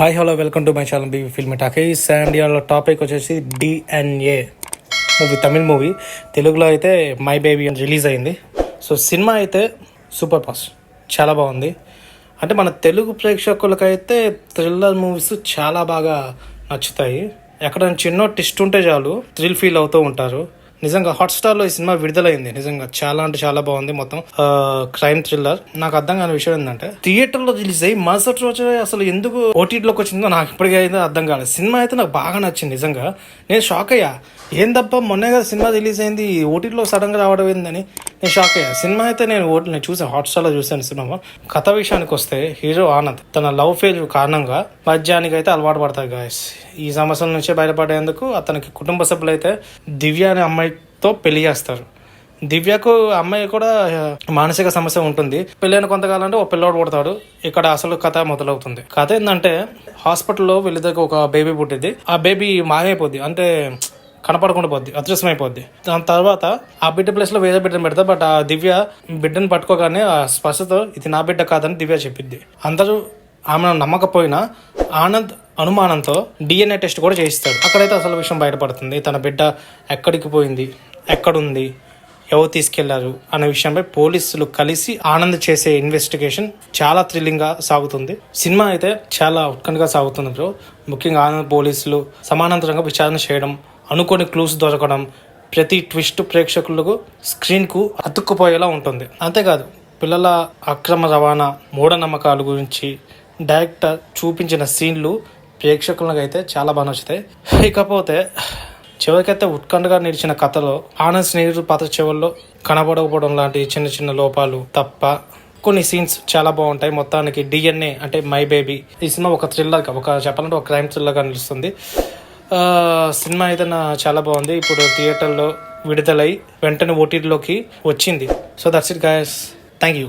Hi hello welcome to my channel B film talkies and ఇవాళ topic వచ్చేసి DNA movie Tamil movie తెలుగులో అయితే my baby అని release అయింది. సో సినిమా అయితే సూపర్ పాస్ చాలా బాగుంది. అంటే మన తెలుగు ప్రేక్షకులకైతే థ్రిల్లర్ మూవీస్ చాలా బాగా నచ్చుతాయి. ఎక్కడ చిన్న ట్విస్ట్ ఉంటే చాలు థ్రిల్ ఫీల్ అవుతూ ఉంటారు. నిజంగా హాట్స్టార్లో ఈ సినిమా విడుదలైంది. నిజంగా చాలా అంటే చాలా బాగుంది మొత్తం. క్రైమ్ థ్రిల్లర్ నాకు అర్థం కాని విషయం ఏంటంటే థియేటర్లో రిలీజ్ అయ్యి మరుసటి రోజు అసలు ఎందుకు ఓటీటీలోకి వచ్చిందో నాకు ఇప్పటికైతే అయితే అర్థం కాలేదు. సినిమా అయితే నాకు బాగా నచ్చింది నిజంగా. నేను షాక్ అయ్యా. ఏం తప్ప మొన్నే కదా సినిమా రిలీజ్ అయింది. ఓటీటీలో సడన్గా రావడం ఏందని. నేను షాక్ అయ్యా. సినిమా అయితే నేను ఓటీ నేను చూసే హాట్స్టార్లో చూసాను సినిమా. కథ విషయానికి వస్తే హీరో ఆనంద్ తన లవ్ ఫెయిల్ కారణంగా మద్యానికి అయితే అలవాటు పడతాయి గాయస్ ఈ సమస్యల నుంచి బయటపడేందుకు అతనికి కుటుంబ సభ్యులు అయితే దివ్య అనే అమ్మాయితో పెళ్ళి చేస్తారు. దివ్యకు అమ్మాయి కూడా మానసిక సమస్య ఉంటుంది. పెళ్ళైన కొంతకాలం అంటే ఒక పిల్లోడు పుడతాడు. ఇక్కడ అసలు కథ మొదలవుతుంది. కథ ఏంటంటే హాస్పిటల్లో వీళ్ళిద్దరికి ఒక బేబీ పుట్టింది ఆ బేబీ మాయమైపోద్ది. అంటే కనపడకుండా పోద్ది అదృశ్యమైపోద్ది. దాని తర్వాత ఆ బిడ్డ ప్లేస్లో వేరే బిడ్డను పెడతా బట్ ఆ దివ్య బిడ్డను పట్టుకోగానే ఆ స్పర్శతో ఇది నా బిడ్డ కాదని దివ్య చెప్పిద్ది. అందరూ ఆమెను నమ్మకపోయినా ఆనంద్ అనుమానంతో డిఎన్ఏ టెస్ట్ కూడా చేయిస్తాడు. అక్కడైతే అసలు విషయం బయటపడుతుంది. తన బిడ్డ ఎక్కడికి పోయింది ఎక్కడుంది ఎవరు తీసుకెళ్ళారు అనే విషయంపై పోలీసులు కలిసి ఆనంద్ చేసే ఇన్వెస్టిగేషన్ చాలా థ్రిల్లింగ్గా సాగుతుంది. సినిమా అయితే చాలా ఉత్కంఠగా సాగుతుంది బ్రో. ముఖ్యంగా ఆనంద్ పోలీసులు సమానాంతరంగా విచారణ చేయడం అనుకోని క్లూస్ దొరకడం ప్రతి ట్విస్ట్ ప్రేక్షకులకు స్క్రీన్కు అతుక్కుపోయేలా ఉంటుంది. అంతేకాదు పిల్లల అక్రమ రవాణా మూఢనమ్మకాల గురించి డైరెక్టర్ చూపించిన సీన్లు ప్రేక్షకులకు అయితే చాలా బాగా నచ్చుతాయి. ఇకపోతే చివరికైతే ఉత్కంఠగా నిలిచిన కథలో ఆనంద్ స్నేహితుడు పాత్ర చివరిలో కనబడకపోవడం లాంటి చిన్న చిన్న లోపాలు తప్ప కొన్ని సీన్స్ చాలా బాగుంటాయి. మొత్తానికి డిఎన్ఏ అంటే మై బేబీ ఈ సినిమా ఒక థ్రిల్లర్గా ఒక చెప్పాలంటే ఒక క్రైమ్ థ్రిల్లర్గా నిలుస్తుంది. సినిమా అయితే నా చాలా బాగుంది. ఇప్పుడు థియేటర్లో విడుదలై వెంటనే ఓటీటీలోకి వచ్చింది. So that's it guys thank you